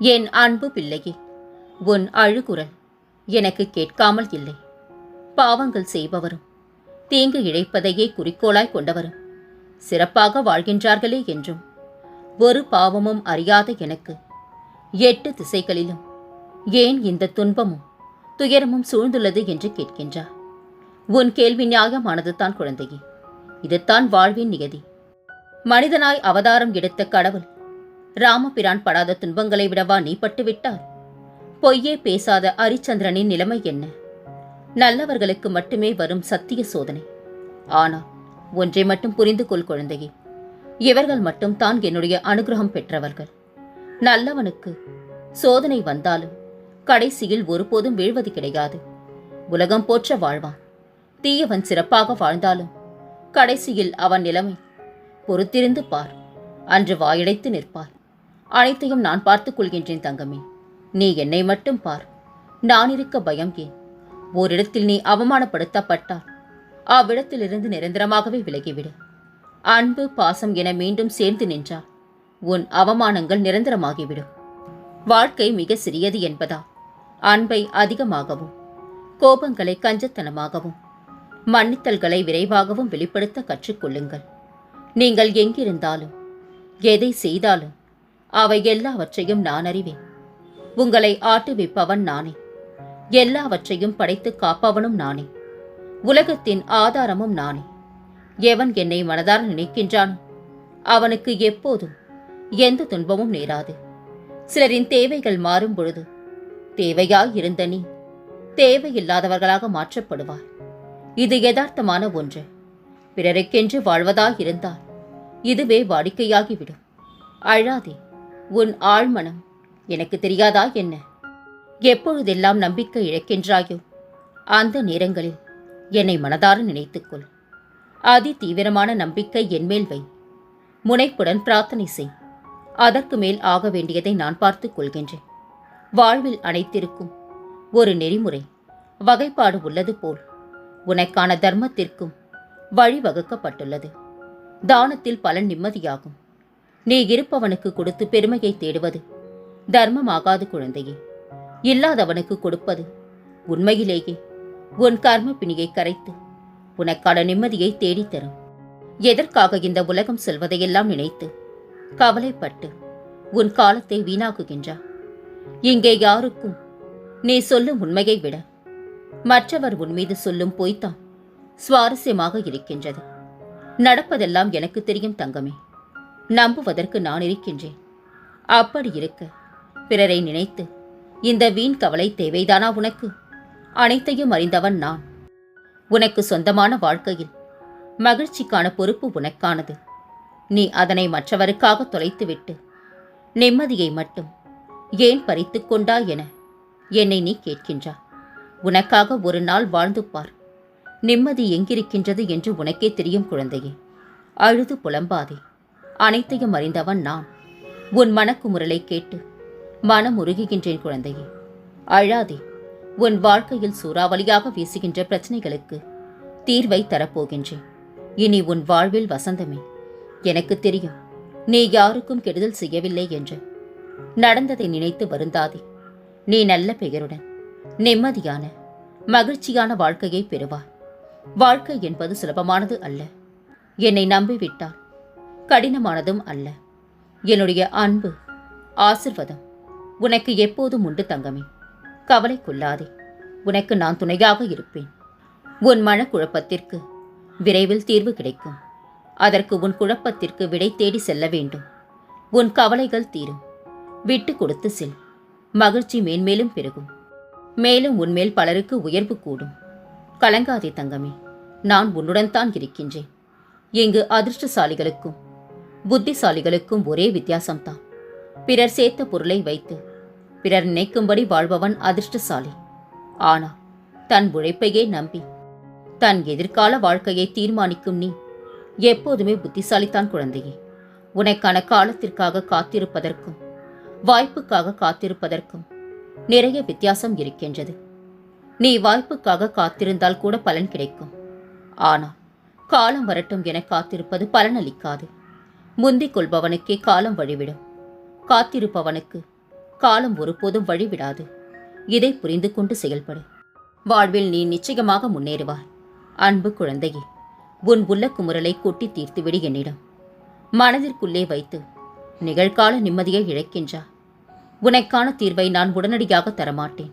என் அன்பு பிள்ளையே உன் அழுகுரல் எனக்கு கேட்காமல் இல்லை. பாவங்கள் செய்பவரும் தீங்கு இழைப்பதையே குறிக்கோளாய் கொண்டவரும் சிறப்பாக வாழ்கின்றார்களே என்றும் ஒரு பாவமும் அறியாத எனக்கு எட்டு திசைகளிலும் ஏன் இந்த துன்பமும் துயரமும் சூழ்ந்துள்ளது என்று கேட்கின்றார். உன் கேள்வி நியாயமானது தான் குழந்தையே இதுதான் வாழ்வின் நியதி. மனிதனாய் அவதாரம் எடுத்த கடவுள் ராமபிரான் படாத துன்பங்களை விடவா நீ பட்டுவிட்டார் பொய்யே பேசாத அரிச்சந்திரனின் நிலைமை என்ன? நல்லவர்களுக்கு மட்டுமே வரும் சத்திய சோதனை. ஆனால் ஒன்றை மட்டும் புரிந்து கொள் குழந்தையே. இவர்கள் மட்டும் தான் என்னுடைய அனுகிரகம் பெற்றவர்கள். நல்லவனுக்கு சோதனை வந்தாலும் கடைசியில் ஒருபோதும் வீழ்வது கிடையாது. உலகம் போற்ற வாழ்வான். தீயவன் சிறப்பாக வாழ்ந்தாலும் கடைசியில் அவன் நிலைமை பொறுத்திருந்து பார். அன்று வாயடைத்து நிற்பார். அனைத்தையும் நான் பார்த்துக் கொள்கின்றேன் தங்கமே. நீ என்னை மட்டும் பார். நான் இருக்க பயம் ஏன்? ஓரிடத்தில் நீ அவமானப்படுத்தப்பட்டால் அவ்விடத்திலிருந்து நிரந்தரமாகவே விலகிவிடு. அன்பு பாசம் என மீண்டும் சேர்ந்து நின்றால் உன் அவமானங்கள் நிரந்தரமாகிவிடும். வாழ்க்கை மிக சிறியது என்பதா? அன்பை அதிகமாகவும் கோபங்களை கஞ்சத்தனமாகவும் மன்னித்தல்களை விரைவாகவும் வெளிப்படுத்த கற்றுக்கொள்ளுங்கள் நீங்கள் எங்கிருந்தாலும் எதை செய்தாலும் அவை எல்லாவற்றையும் நான் அறிவேன். உங்களை ஆட்டுவிப்பவன் நானே. எல்லாவற்றையும் படைத்து காப்பவனும் நானே. உலகத்தின் ஆதாரமும் நானே. எவன் என்னை மனதார நினைக்கின்றான் அவனுக்கு எப்போதும் எந்த துன்பமும் நேராது. சிலரின் தேவைகள் மாறும் பொழுது தேவையாய் இருந்த நீ தேவையில்லாதவர்களாக மாற்றப்படுவார் இது யதார்த்தமான ஒன்று. பிறருக்கென்று வாழ்வதாய் இருந்தால் இதுவே வாடிக்கையாகிவிடும். அழாதே. உன் ஆழ்மனம் எனக்கு தெரியாதா என்ன? எப்பொழுதெல்லாம் நம்பிக்கை இழக்கின்றாயோ அந்த நேரங்களில் என்னை மனதார நினைத்துக்கொள் அதி தீவிரமான நம்பிக்கை என்மேல் வை. முனைப்புடன் பிரார்த்தனை செய். அதற்கு மேல் ஆக வேண்டியதை நான் பார்த்துக் கொள்கின்றேன். வாழ்வில் அனைத்திற்கும் ஒரு நெறிமுறை வகைப்பாடு உள்ளது போல் உனக்கான தர்மத்திற்கும் வழிவகுக்கப்பட்டுள்ளது. தானத்தில் பலன் நிம்மதியாகும். நீ இருப்பவனுக்கு கொடுத்து பெருமையை தேடுவது. தர்மமாகாது குழந்தையே. இல்லாதவனுக்கு கொடுப்பது உண்மையிலேயே. உன் கர்ம பிணியை கரைத்து உனக்கான நிம்மதியை தேடித்தரும். எதற்காக இந்த உலகம் செல்வதையெல்லாம் நினைத்து கவலைப்பட்டு உன் காலத்தை வீணாக்குகின்றா? இங்கே யாருக்கும் நீ சொல்லும் உண்மையை விட மற்றவர் உன் மீது சொல்லும் பொய்த்தான் சுவாரஸ்யமாக இருக்கின்றது. நடப்பதெல்லாம் எனக்கு தெரியும் தங்கமே. நம்புவதற்கு நான் இருக்கின்றேன். அப்படி இருக்க பிறரை நினைத்து இந்த வீண் கவலை தேவைதானா உனக்கு? அனைத்தையும் அறிந்தவன் நான். உனக்கு சொந்தமான வாழ்க்கையில் மகிழ்ச்சிக்கான பொறுப்பு உனக்கானது. நீ அதனை மற்றவருக்காக தொலைத்துவிட்டு நிம்மதியை மட்டும் ஏன் பறித்து கொண்டா என என்னை நீ கேட்கின்றா? உனக்காக ஒரு நாள் வாழ்ந்து பார். நிம்மதி எங்கிருக்கின்றது என்று உனக்கே தெரியும் குழந்தையே. அழுது புலம்பாதே. அனைத்தையும் அறிந்தவன் நான். உன் மனக்குமுறலை கேட்டு மனம் உருகுகின்றேன் குழந்தையே. அழாதே உன் வாழ்க்கையில் சூறாவளியாக வீசுகின்ற பிரச்சனைகளுக்கு தீர்வை தரப்போகின்றேன். இனி உன் வாழ்வில் வசந்தமே. எனக்கு தெரியும் நீ யாருக்கும் கெடுதல் செய்யவில்லை என்று. நடந்ததை நினைத்து வருந்தாதே. நீ நல்ல பெயருடன் நிம்மதியான மகிழ்ச்சியான வாழ்க்கையை பெறுவாய். வாழ்க்கை என்பது சுலபமானது அல்ல. என்னை நம்பிவிட்டால் கடினமானதும் அல்ல. என்னுடைய அன்பு ஆசிர்வாதம் உனக்கு எப்போதும் உண்டு தங்கமே. கவலை கொள்ளாதே உனக்கு நான் துணையாக இருப்பேன். உன் மனக்குழப்பத்திற்கு விரைவில் தீர்வு கிடைக்கும். அதற்கு உன் குழப்பத்திற்கு விடை தேடி செல்ல வேண்டும். உன் கவலைகள் தீரும். விட்டு கொடுத்து செல். மகிழ்ச்சி மேன்மேலும் பெருகும். மேலும் உன்மேல் பலருக்கு உயர்வு கூடும். கலங்காதே தங்கமே நான் உன்னுடன் தான் இருக்கின்றேன். இங்கு அதிர்ஷ்டசாலிகளுக்கும் புத்திசாலிகளுக்கும் ஒரே வித்தியாசம்தான். பிறர் சேர்த்த பொருளை வைத்து பிறர் நினைக்கும்படி வாழ்பவன் அதிர்ஷ்டசாலி. ஆனா தன் உழைப்பையே நம்பி தன் எதிர்கால வாழ்க்கையை தீர்மானிக்கும் நீ எப்போதுமே புத்திசாலித்தான் குழந்தையே. உனக்கான காலத்திற்காக காத்திருப்பதற்கும் வாய்ப்புக்காக காத்திருப்பதற்கும் நிறைய வித்தியாசம் இருக்கின்றது. நீ வாய்ப்புக்காக காத்திருந்தால் கூட பலன் கிடைக்கும். ஆனால் காலம் வரட்டும் என காத்திருப்பது பலனளிக்காது. முந்திக் கொள்பவனுக்கே காலம் வழிவிடும். காத்திருப்பவனுக்கு காலம் ஒருபோதும் வழிவிடாது. இதை புரிந்து கொண்டு செயல்படு. வாழ்வில் நீ நிச்சயமாக முன்னேறுவாய். அன்பு குழந்தையே உன் உள்ள குமுறலை கொட்டி தீர்த்துவிடு என்னிடம். மனதிற்குள்ளே வைத்து நிகழ்கால நிம்மதியை இழக்கின்றா. உனக்கான தீர்வை நான் உடனடியாக தரமாட்டேன்.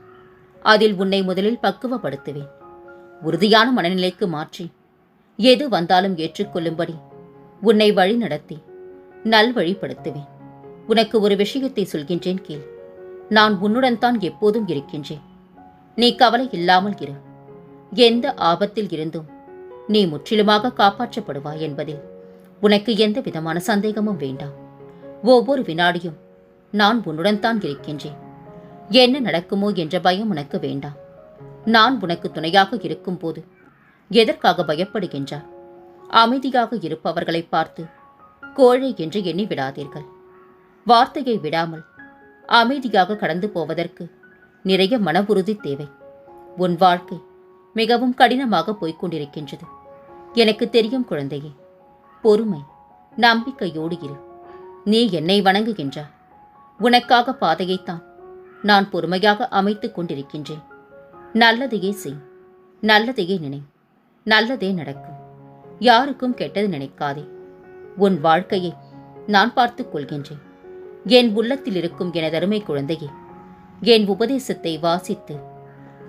அதில் உன்னை முதலில் பக்குவப்படுத்துவேன். உறுதியான மனநிலைக்கு மாற்றி எது வந்தாலும் ஏற்றுக்கொள்ளும்படி உன்னை வழி நடத்தி நல்வழிப்படுத்துவேன் உனக்கு ஒரு விஷயத்தை சொல்கின்றேன் கேள். நான் உன்னுடன் தான் எப்போதும் இருக்கின்றேன். நீ கவலை இல்லாமல் இரு. எந்த ஆபத்தில் இருந்தும் நீ முற்றிலுமாக காப்பாற்றப்படுவாய் என்பதில் உனக்கு எந்த விதமான சந்தேகமும் வேண்டாம். ஒவ்வொரு வினாடியும் நான் உன்னுடன் தான் இருக்கின்றேன். என்ன நடக்குமோ என்ற பயம் உனக்கு வேண்டாம். நான் உனக்கு துணையாக இருக்கும்போது எதற்காக பயப்படுகின்றார் அமைதியாக இருப்பவர்களை பார்த்து கோழை என்று எண்ணி விடாதீர்கள். வார்த்தையை விடாமல் அமைதியாக கடந்து போவதற்கு நிறைய மன உறுதி தேவை. உன் வாழ்க்கை மிகவும் கடினமாக போய்கொண்டிருக்கின்றது எனக்கு தெரியும் குழந்தையே பொறுமை நம்பிக்கையோடு இரு. நீ என்னை வணங்குகின்றாய் உனக்காக பாதையைத்தான் நான் பொறுமையாக அமைத்துக் கொண்டிருக்கின்றேன். நல்லதையே செய் நல்லதையே நினை நல்லதே நடக்கும். யாருக்கும் கெட்டது நினைக்காதே. உன் வாழ்க்கையை நான் பார்த்துக் கொள்கின்றேன். என் உள்ளத்தில் இருக்கும் எனதருமை குழந்தையே என் உபதேசத்தை வாசித்து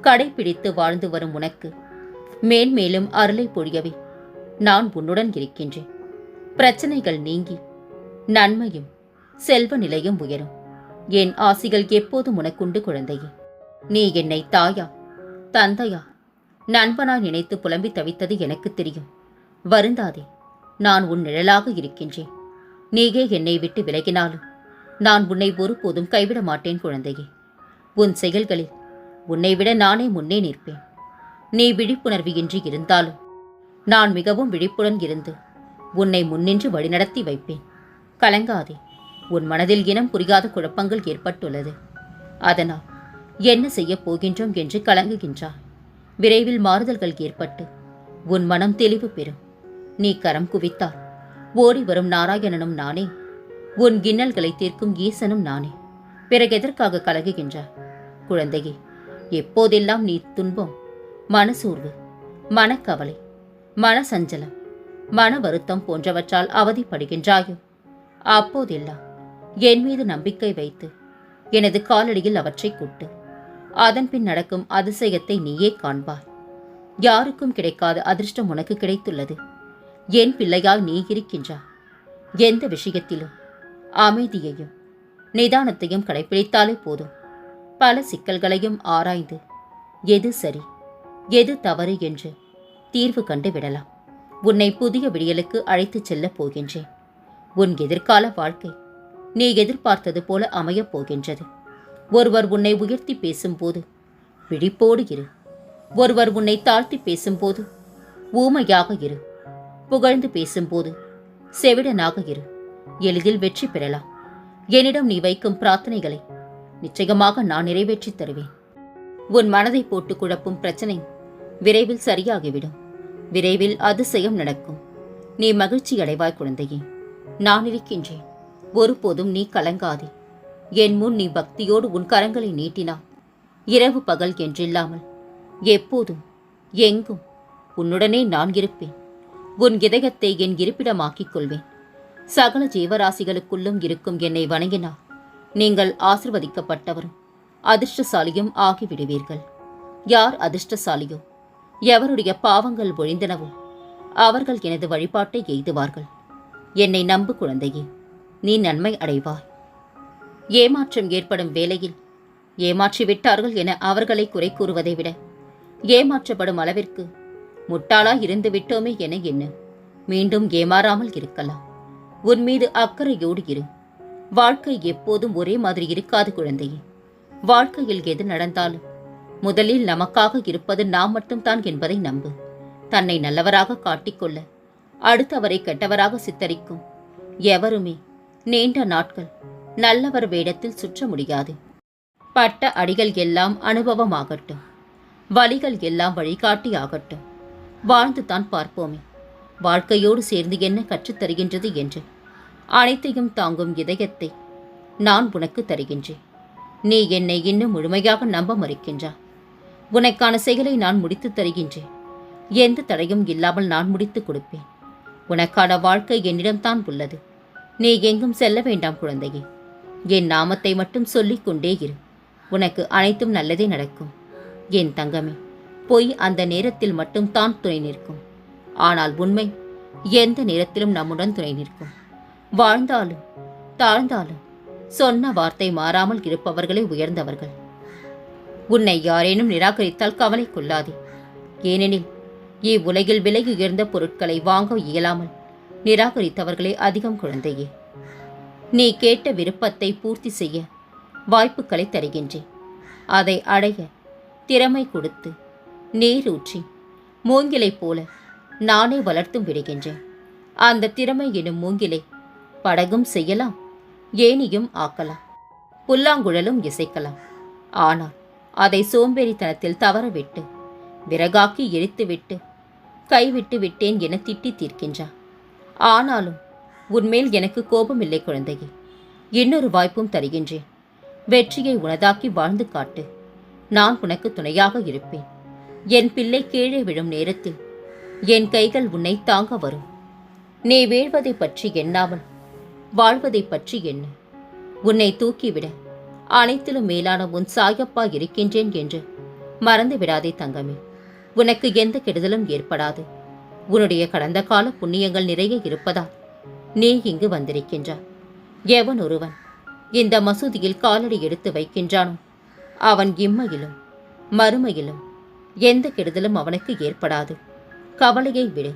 கடைபிடித்து வாழ்ந்து வரும் உனக்கு மேன்மேலும் அருளை பொழியவே நான் உன்னுடன் இருக்கின்றேன். பிரச்சனைகள் நீங்கி நன்மையும் செல்வ நிலையும் உயரும். என் ஆசிகள் எப்போதும் உனக்குண்டு குழந்தையே. நீ என்னை தாயா தந்தையா நண்பனா நினைத்து புலம்பி தவித்தது எனக்கு தெரியும். வருந்தாதே நான் உன் நிழலாக இருக்கின்றேன். நீயே என்னை விட்டு விலகினாலும் நான் உன்னை ஒருபோதும் கைவிட மாட்டேன் குழந்தையே. உன் செயல்களில் உன்னை விட நானே முன்னே நிற்பேன். நீ விழிப்புணர்வு இன்றி இருந்தாலும் நான் மிகவும் விழிப்புடன் இருந்து உன்னை முன்னின்று வழிநடத்தி வைப்பேன். கலங்காதே உன் மனதில் இனம் புரியாத குழப்பங்கள் ஏற்பட்டுள்ளது. அதனால் என்ன செய்யப் போகின்றோம் என்று கலங்குகின்றாய். விரைவில் மாறுதல்கள் ஏற்பட்டு உன் மனம் தெளிவு பெறும். நீ கரம் குவித்தால் ஓடி வரும் நாராயணனும் நானே. உன் கிண்ணல்களை தீர்க்கும் ஈசனும் நானே. பிறகு எதற்காக கலகுகின்றாய்? குழந்தையே எப்போதெல்லாம் நீ துன்பம் மனசூர்வு மனக்கவலை மனசஞ்சலம் மன வருத்தம் போன்றவற்றால் அவதிப்படுகின்றாயோ? அப்போதெல்லாம் என் மீது நம்பிக்கை வைத்து எனது காலடியில் அவற்றை கூட்டு. அதன் பின் நடக்கும் அதிசயத்தை நீயே காண்பாய். யாருக்கும் கிடைக்காத அதிர்ஷ்டம் உனக்கு கிடைத்துள்ளது. என் பிள்ளையாய் நீ இருக்கின்றாய் எந்த விஷயத்திலும் அமைதியையும் நிதானத்தையும் கடைபிடித்தாலே போதும். பல சிக்கல்களையும் ஆராய்ந்து எது சரி எது தவறு என்று தீர்வு கண்டு விடலாம். உன்னை புதிய விடியலுக்கு அழைத்துச் செல்லப் போகின்றேன். உன் எதிர்கால வாழ்க்கை நீ எதிர்பார்த்தது போல அமையப் போகின்றது. ஒருவர் உன்னை உயர்த்தி பேசும்போது விழிப்போடு இரு. ஒருவர் உன்னை தாழ்த்தி பேசும்போது ஊமையாக இரு. புகழ்ந்து பேசும்போது செவிடனாக இரு. எளிதில் வெற்றி பெறலாம். என்னிடம் நீ வைக்கும் பிரார்த்தனைகளை நிச்சயமாக நான் நிறைவேற்றித் தருவேன். உன் மனதை போட்டு குழப்பும் பிரச்சனை விரைவில் சரியாகிவிடும். விரைவில் அதிசயம் நடக்கும். நீ மகிழ்ச்சி அடைவாய் குழந்தையே. நான் இருக்கின்றேன். ஒருபோதும் நீ கலங்காதே. என் முன் நீ பக்தியோடு உன் கரங்களை நீட்டினா இரவு பகல் என்றில்லாமல் எப்போதும் எங்கும் உன்னுடனே நான் இருப்பேன். உன் இதயத்தை என் இருப்பிடமாக்கிக் கொள்வேன் சகல ஜீவராசிகளுக்குள்ளும் இருக்கும் என்னை வணங்கினால் நீங்கள் ஆசிர்வதிக்கப்பட்டவரும் அதிர்ஷ்டசாலியும் ஆகிவிடுவீர்கள். யார் அதிர்ஷ்டசாலியோ எவருடைய பாவங்கள் ஒழிந்தனவோ அவர்கள் எனது வழிபாட்டை எய்துவார்கள். என்னை நம்பு குழந்தையே நீ நன்மை அடைவாய். ஏமாற்றம் ஏற்படும் வேளையில் ஏமாற்றி விட்டார்கள் என அவர்களை குறை கூறுவதை விட ஏமாற்றப்படும் அளவிற்கு முட்டாளா இருந்து விட்டோமே என என்ன மீண்டும் ஏமாறாமல் இருக்கலாம். உன் மீது அக்கறையோடு இரு. வாழ்க்கை எப்போதும் ஒரே மாதிரி இருக்காது குழந்தையே. வாழ்க்கையில் எது நடந்தாலும் முதலில் நமக்காக இருப்பது நாம் மட்டும்தான் என்பதை நம்பு. தன்னை நல்லவராக காட்டிக்கொள்ள அடுத்தவரை கெட்டவராக சித்தரிக்கும். எவருமே நீண்ட நாட்கள் நல்லவர் வேடத்தில் சுற்ற முடியாது. பட்ட அடிகள் எல்லாம் அனுபவமாகட்டும். வழிகள் எல்லாம் வழிகாட்டி ஆகட்டும் வாழ்ந்துதான் பார்ப்போமே. வாழ்க்கையோடு சேர்ந்து என்ன கற்றுத் தருகின்றது என்று. அனைத்தையும் தாங்கும் இதயத்தை நான் உனக்கு தருகின்றேன். நீ என்னை இன்னும் முழுமையாக நம்ப மறுக்கின்றா? உனக்கான செயலை நான் முடித்துத் தருகின்றேன். எந்த தடையும் இல்லாமல் நான் முடித்துக் கொடுப்பேன். உனக்கான வாழ்க்கை என்னிடம்தான் உள்ளது. நீ எங்கும் செல்ல வேண்டாம் குழந்தையே. என் நாமத்தை மட்டும் சொல்லிக் கொண்டே இரு. உனக்கு அனைத்தும் நல்லதே நடக்கும். என் தங்கமே. பொய் அந்த நேரத்தில் மட்டும் தான் துணை நிற்கும். ஆனால் உண்மை எந்த நேரத்திலும் நம்முடன் துணை நிற்கும். வாழ்ந்தாலும் தாழ்ந்தாலும் சொன்ன வார்த்தை மாறாமல் இருப்பவர்களே உயர்ந்தவர்கள். உன்னை யாரேனும் நிராகரித்தால் கவலை கொள்ளாதே. ஏனெனில் இவ்வுலகில் விலை உயர்ந்த பொருட்களை வாங்க இயலாமல் நிராகரித்தவர்களே அதிகம் குழந்தையே. நீ கேட்ட விருப்பத்தை பூர்த்தி செய்ய வாய்ப்புகளை தருகின்றேன். அதை அடைய திறமை கொடுத்து நீரூற்றி மூங்கிலைப் போல நானே வளர்த்தும் விடுகின்றேன். அந்த திறமை எனும் மூங்கிலை படகும் செய்யலாம் ஏனியும் ஆக்கலாம் புல்லாங்குழலும் இசைக்கலாம். ஆனால் அதை சோம்பேறித்தனத்தில் தவறவிட்டு விறகாக்கி எரித்துவிட்டு கைவிட்டு விட்டேன் என திட்டி தீர்க்கின்றான். ஆனாலும் உன்மேல் எனக்கு கோபமில்லை குழந்தையே இன்னொரு வாய்ப்பும் தருகின்றேன். வெற்றியை உனதாக்கி வாழ்ந்து காட்டு நான் உனக்கு துணையாக இருப்பேன். என் பிள்ளை கீழே விழும் நேரத்தில் என் கைகள் உன்னை தாங்க வரும். நீ வீழ்வதைப் பற்றி எண்ணாமல் வாழ்வதைப் பற்றி என்ன உன்னை தூக்கிவிட அனைத்திலும் மேலான உன் சாயப்பா இருக்கின்றேன் என்று மறந்து விடாதே தங்கமே. உனக்கு எந்த கெடுதலும் ஏற்படாது. உன்னுடைய கடந்த கால புண்ணியங்கள் நிறைய இருப்பதால் நீ இங்கு வந்திருக்கின்றாய். எவன் ஒருவன் இந்த மசூதியில் காலடி எடுத்து வைக்கின்றானோ அவன் இம்மையிலும் மறுமையிலும் எந்த கெடுதலும் அவனுக்கு ஏற்படாது. கவலையை விடு.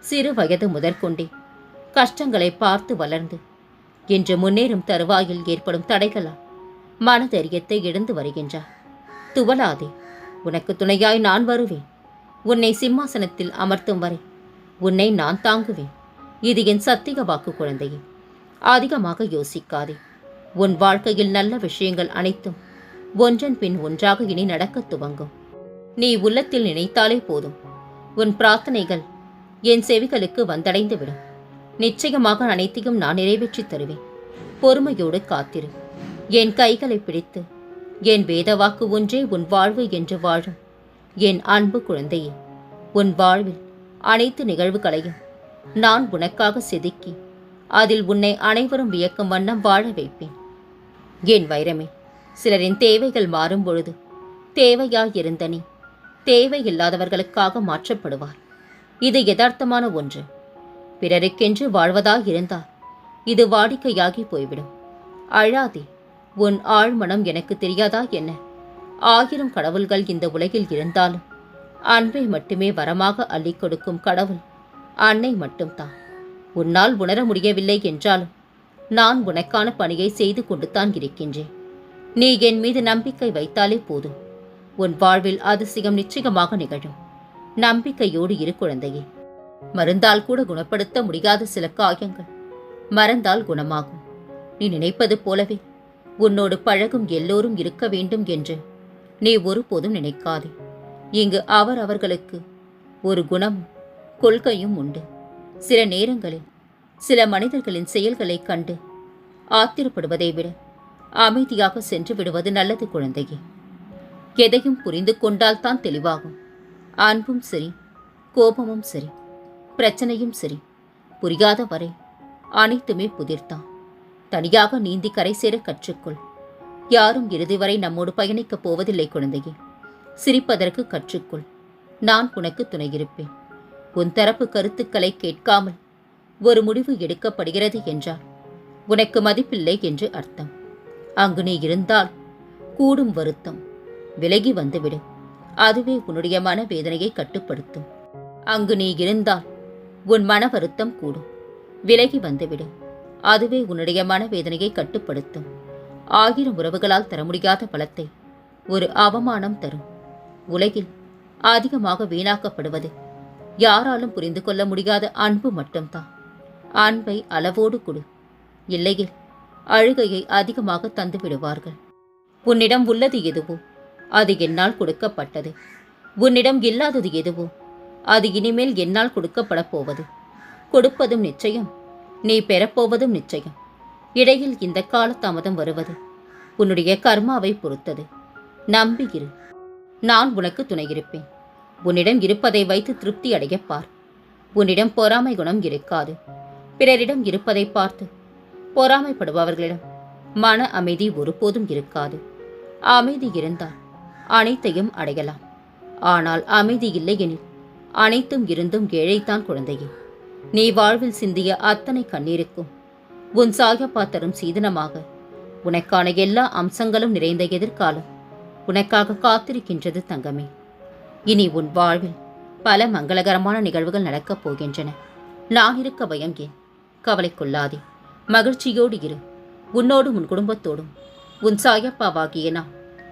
சிறு வயது முதற்கொண்டே. கஷ்டங்களை பார்த்து வளர்ந்து. இன்று முன்னேறும் தருவாயில் ஏற்படும் தடைகளால் மனதைரியத்தை இழந்து வருகின்றார் துவலாதே உனக்கு துணையாய் நான் வருவேன். உன்னை சிம்மாசனத்தில் அமர்த்தும் வரை உன்னை நான் தாங்குவேன். இது என் சத்திக வாக்கு குழந்தையே. அதிகமாக யோசிக்காதே. உன் வாழ்க்கையில் நல்ல விஷயங்கள் அனைத்தும் ஒன்றன் பின் ஒன்றாக இனி நடக்கத் துவங்கும். நீ உள்ளத்தில் நினைத்தாலே போதும். உன் பிரார்த்தனைகள் என் செவிகளுக்கு வந்தடைந்துவிடும். நிச்சயமாக அனைத்தையும் நான் நிறைவேற்றித் தருவேன். பொறுமையோடு காத்திரு. என் கைகளை பிடித்து என் வேதவாக்கு ஒன்றே உன் வாழ்வு என்று வாழும் என் அன்பு குழந்தையே உன் வாழ்வில் அனைத்து நிகழ்வுகளையும் நான் உனக்காக செதுக்கி அதில் உன்னை அனைவரும் வியக்கும் வண்ணம் வாழ வைப்பேன். என் வைரமே சிலரின் தேவைகள் மாறும் பொழுது தேவையாயிருந்த நீ தேவையில்லாதவர்களுக்காக மாற்றப்படுவார். இது யதார்த்தமான ஒன்று. பிறருக்கென்று வாழ்வதாயிருந்தால் இது வாடிக்கையாகி போய்விடும். அழாதே உன் ஆழ்மனம் எனக்கு தெரியாதா என்ன? ஆயிரம் கடவுள்கள் இந்த உலகில் இருந்தாலும் அன்பை மட்டுமே வரமாக அள்ளிக் கொடுக்கும் கடவுள் அன்னை மட்டும்தான். உன்னால் உணர முடியவில்லை என்றாலும் நான் உனக்கான பணியை செய்து கொண்டு தான் இருக்கின்றேன். நீ என் மீது நம்பிக்கை வைத்தாலே போதும். உன் வாழ்வில் அதிசயம் நிச்சயமாக நிகழும். நம்பிக்கையோடு இரு குழந்தையே. மருந்தால் கூட குணப்படுத்த முடியாத சில காயங்கள். மறந்தால் குணமாகும். நீ நினைப்பது போலவே உன்னோடு பழகும் எல்லோரும் இருக்க வேண்டும் என்று நீ ஒருபோதும் நினைக்காதே. இங்கு அவர் அவர்களுக்கு ஒரு குணமும் கொள்கையும் உண்டு. சில நேரங்களில் சில மனிதர்களின் செயல்களைக் கண்டு ஆத்திரப்படுவதை விட அமைதியாக சென்று விடுவது நல்லது குழந்தையே. எதையும் புரிந்து கொண்டால்தான் தெளிவாகும். அன்பும் சரி கோபமும் சரி பிரச்சனையும் சரி புரியாத வரை அனைத்துமே புதிர்த்தான் தனியாக நீந்தி கரை சேர கற்றுக்கொள். யாரும் இறுதி வரை நம்மோடு பயணிக்கப் போவதில்லை குழந்தையே. சிரிப்பதற்கு கற்றுக்கொள். நான் உனக்கு துணையிருப்பேன். உன் தரப்பு கருத்துக்களை கேட்காமல் ஒரு முடிவு எடுக்கப்படுகிறது என்றால் உனக்கு மதிப்பில்லை என்று அர்த்தம். அங்கு நீ இருந்தால் கூடும் வருத்தம். விலகி வந்துவிடு அதுவே உன்னுடைய மனவேதனையை கட்டுப்படுத்தும். அங்கு நீ இருந்தால் உன் மன வருத்தம் கூடும். விலகி வந்துவிடு அதுவே உன்னுடைய மனவேதனையை கட்டுப்படுத்தும். ஆயிரம் உறவுகளால் தர முடியாத பலத்தை ஒரு அவமானம் தரும். உலகில் அதிகமாக வீணாக்கப்படுவது யாராலும் புரிந்து கொள்ள முடியாத அன்பு மட்டும்தான். அன்பை அளவோடு கொடு. இல்லையில் அழுகையை அதிகமாக தந்து விடுவார்கள் உன்னிடம் உள்ளது எதுவோ? அது என்னால் கொடுக்கப்பட்டது. உன்னிடம் இல்லாதது எதுவோ அது இனிமேல் என்னால் கொடுக்கப்படப் போவது. கொடுப்பதும் நிச்சயம் நீ பெறப்போவதும் நிச்சயம். இடையில் இந்த காலதாமதம் வருவது உன்னுடைய கர்மாவை பொறுத்தது. நம்பியிரு நான் உனக்கு துணையிருப்பேன். உன்னிடம் இருப்பதை வைத்து திருப்தி அடையப்பார் உன்னிடம் பொறாமை குணம் இருக்காது. பிறரிடம் இருப்பதை பார்த்து பொறாமைப்படுபவர்களிடம் மன அமைதி ஒருபோதும் இருக்காது. அமைதி இருந்தால் அனைத்தையும் அடையலாம். ஆனால் அமைதி இல்லையெனில் அனைத்தும் இருந்தும் ஏழைத்தான் குழந்தையே. நீ வாழ்வில் சிந்திய அத்தனை கண்ணீருக்கும் உன் சாயப்பா தரும் சீதனமாக. உனக்கான எல்லா அம்சங்களும் நிறைந்த எதிர்காலம் உனக்காக காத்திருக்கின்றது தங்கமே. இனி உன் வாழ்வில் பல மங்களகரமான நிகழ்வுகள் நடக்கப் போகின்றன. நான் இருக்க பயம் ஏன்? கவலைக்கொள்ளாதே மகிழ்ச்சியோடு இரு. உன்னோடும் உன் குடும்பத்தோடும் உன் சாயப்பாவாகிய நான்